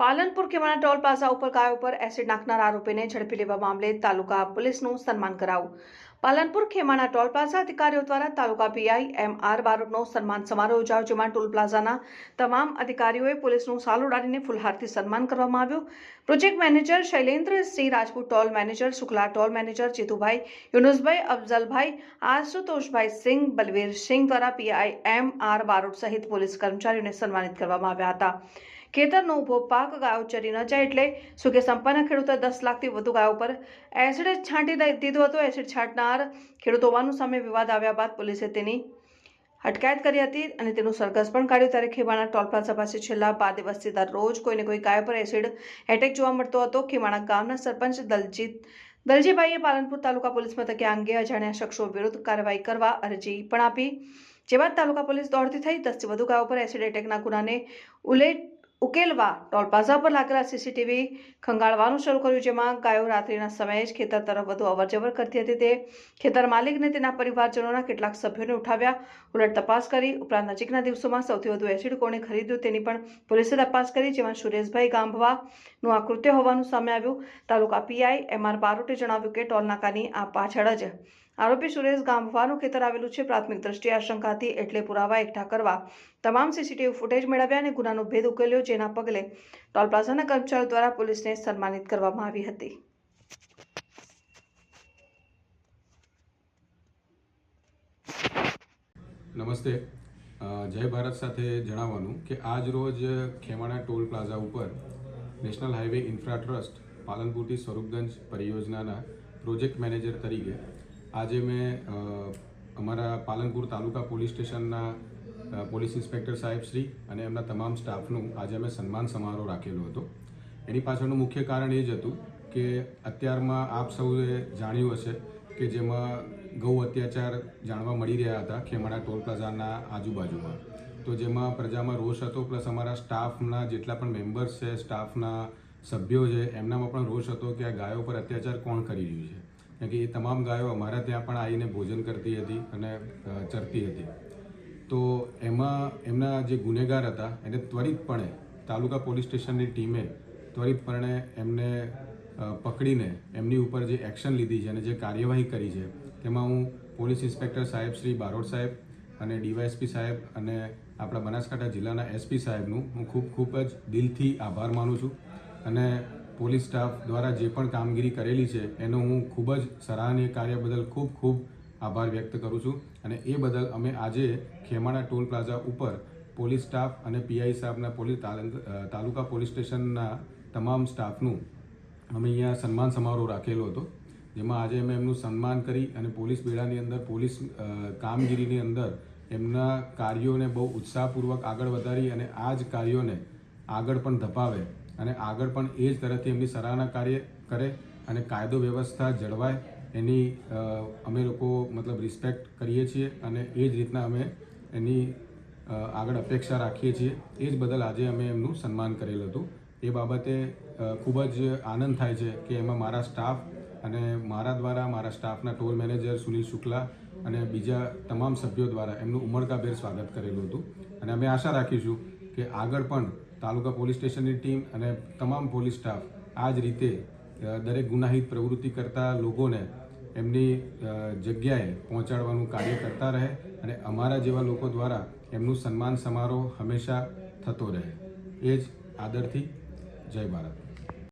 Palanpur કેવાના toll plaza ઉપર ગાયો પર એસિડ નાખનાર આરોપીને ઝડપી લેવા મામલે તાલુકા પોલીસનું સન્માન કરાવું પાલનપુર ખેમાના ટોલ પ્લાઝા અધિકારીઓ દ્વારા તાલુકા પીઆઈ એમ આર બારોટનો સન્માન સમારોહ યોજાયો જેમાં ટોલ પ્લાઝાના તમામ અધિકારીઓએ પોલીસનું સાલ ઉડાડીને ફુલહારથી સન્માન કરવામાં આવ્યું. Project manager Shailendra Singh Rajput, toll manager Shukla, toll manager Jitubhai, Yunusbhai Afzalbhai, Ashutoshbhai Singh Balvir Singh દ્વારા પીઆઈ એમ આર બારોટ સહિત પોલીસ કર્મચારીઓને સન્માનિત કરવામાં આવ્યા હતા. ખેતરનો ઊભો પાક ગાયો ચરી ન જાય એટલે સુકે સંપન્ન ખેડૂતો દસ લાખથી વધુ ગાયો પર એસિડ છાંટી દીધો હતો. એસિડ છાંટનાર ખેડૂત હોવાનું સામે વિવાદ આવ્યા બાદ પોલીસે તેની અટકાયત કરી હતી અને તેનું સરઘસ પણ કાઢ્યું. ત્યારે ખેમાણા ટોલ પ્લાઝા પાસે છેલ્લા બાર દિવસથી દરરોજ કોઈને કોઈ ગાય પર એસિડ એટેક જોવા મળતો હતો. ખેમાણા ગામના સરપંચ દલજીત, દલજીભાઈએ પાલનપુર તાલુકા પોલીસ મથકે આ અંગે અજાણ્યા શખ્સો વિરુદ્ધ કાર્યવાહી કરવા અરજી પણ આપી. જે બાદ તાલુકા પોલીસ દોડતી થઈ દસથી વધુ ગાયો પર એસિડ એટેકના ગુનાને ઉલેટ ઉકેલવા ટોલ પ્લાઝા પર લાગેલા સીસીટીવી ખંગાળવાનું શરૂ કર્યું, જેમાં ગાયો રાત્રિના સમયે જ ખેતર તરફ વધુ અવરજવર કરતી હતી. તે ખેતર માલિકને તેના પરિવારજનોના કેટલાક સભ્યોને ઉઠાવ્યા. ઉલટ તપાસ કરી, ઉપરાંત નજીકના દિવસોમાં સૌથી વધુ એસિડ કોણે ખરીદ્યું તેની પણ પોલીસે તપાસ કરી, જેમાં સુરેશભાઈ ગાંભવાનું આ કૃત્ય હોવાનું સામે આવ્યું. તાલુકા પીઆઈ એમ આર બારોટે જણાવ્યું કે ટોલ નાકાની આ પાછળ જ આરોપી સુરેશ ગામવાનું ખેતર આવેલું છે. પ્રાથમિક દ્રષ્ટિએ આશંકાથી એટલે પુરાવા એકઠા કરવા તમામ સીસીટીવી ફૂટેજ મેળવ્યા અને ગુનાનો ભેદ ઉકેલ્યો જેના પગલે ટોલ પ્લાઝાના કર્મચારીઓ દ્વારા પોલીસને સન્માનિત કરવામાં આવી હતી. નમસ્તે. જય ભારત સાથે જણાવવાનું કે આજ રોજ ખેમાણા ટોલ પ્લાઝા ઉપર નેશનલ હાઈવે ઇન્ફ્રા ટ્રસ્ટ પાલનપુરથી સ્વરૂપગંજ પરિયોજનાના પ્રોજેક્ટ મેનેજર તરીકે આજે મેં અમારા પાલનપુર તાલુકા પોલીસ સ્ટેશનના પોલીસ ઇન્સ્પેક્ટર સાહેબ શ્રી અને એમના તમામ સ્ટાફનું આજે અમે સન્માન સમારોહ રાખેલો હતો. એની પાછળનું મુખ્ય કારણ એ જ હતું કે અત્યારમાં આપ સૌએ જાણ્યું હશે કે જેમાં ગૌ અત્યાચાર જાણવા મળી રહ્યા હતા ખેમાડા ટોલ પ્લાઝાના આજુબાજુમાં. તો જેમાં પ્રજામાં રોષ હતો પ્લસ અમારા સ્ટાફના જેટલા પણ મેમ્બર્સ છે, સ્ટાફના સભ્યો છે, એમનામાં પણ રોષ હતો કે આ ગાયો પર અત્યાચાર કોણ કરી રહ્યું છે. કારણ કે એ તમામ ગાયો અમારા ત્યાં પણ આવીને ભોજન કરતી હતી અને ચરતી હતી. તો એમાં એમના જે ગુનેગાર હતા, એને ત્વરિતપણે તાલુકા પોલીસ સ્ટેશનની ટીમે ત્વરિતપણે એમને પકડીને એમની ઉપર જે એક્શન લીધી છે અને જે કાર્યવાહી કરી છે, તેમાં હું પોલીસ ઇન્સ્પેક્ટર સાહેબ શ્રી બારોડ સાહેબ અને ડીવાયએસપી સાહેબ અને આપણા બનાસકાંઠા જિલ્લાના એસપી સાહેબનું હું ખૂબ ખૂબ જ દિલથી આભાર માનું છું. અને પોલીસ સ્ટાફ દ્વારા જે પણ કામગીરી કરેલી છે, એનો હું ખૂબ જ સરાહનીય કાર્ય બદલ ખૂબ ખૂબ આભાર વ્યક્ત કરું છું. અને એ બદલ અમે આજે ખેમાણા ટોલ પ્લાઝા ઉપર પોલીસ સ્ટાફ અને પીઆઈ સાહેબના પોલીસ તાલંક- પોલીસ સ્ટેશનના તમામ સ્ટાફનું અમે અહીંયા સન્માન સમારોહ રાખેલો હતો, જેમાં આજે અમે એમનું સન્માન કરી અને પોલીસ બેડાની અંદર, પોલીસ કામગીરીની અંદર એમના કાર્યોને બહુ ઉત્સાહપૂર્વક આગળ વધારી અને આ જ કાર્યોને આગળ પણ ધપાવે અને આગળ પણ એ જ તરફથી એમની સરાહના કાર્ય કરે અને કાયદો વ્યવસ્થા જળવાય એની અમે લોકો મતલબ રિસ્પેક્ટ કરીએ છીએ અને એ જ રીતના અમે એની આગળ અપેક્ષા રાખીએ છીએ. એ જ બદલ આજે અમે એમનું સન્માન કરેલું હતું. એ બાબતે ખૂબ જ આનંદ થાય છે કે એમાં મારા સ્ટાફ અને મારા દ્વારા મારા સ્ટાફના ટોલ મેનેજર સુનિલ શુક્લા અને બીજા તમામ સભ્યો દ્વારા એમનું ઉમળકાભેર સ્વાગત કરેલું હતું. અને અમે આશા રાખીશું કે આગળ પણ તાલુકા પોલીસ સ્ટેશનની ટીમ અને તમામ પોલીસ સ્ટાફ આ જ રીતે દરેક ગુનાહિત પ્રવૃત્તિ કરતા લોકોને એમની જગ્યાએ પહોંચાડવાનું કાર્ય કરતા રહે અને અમારા જેવા લોકો દ્વારા એમનું સન્માન સમારોહ હંમેશા થતો રહે. એ જ આદરથી જય ભારત.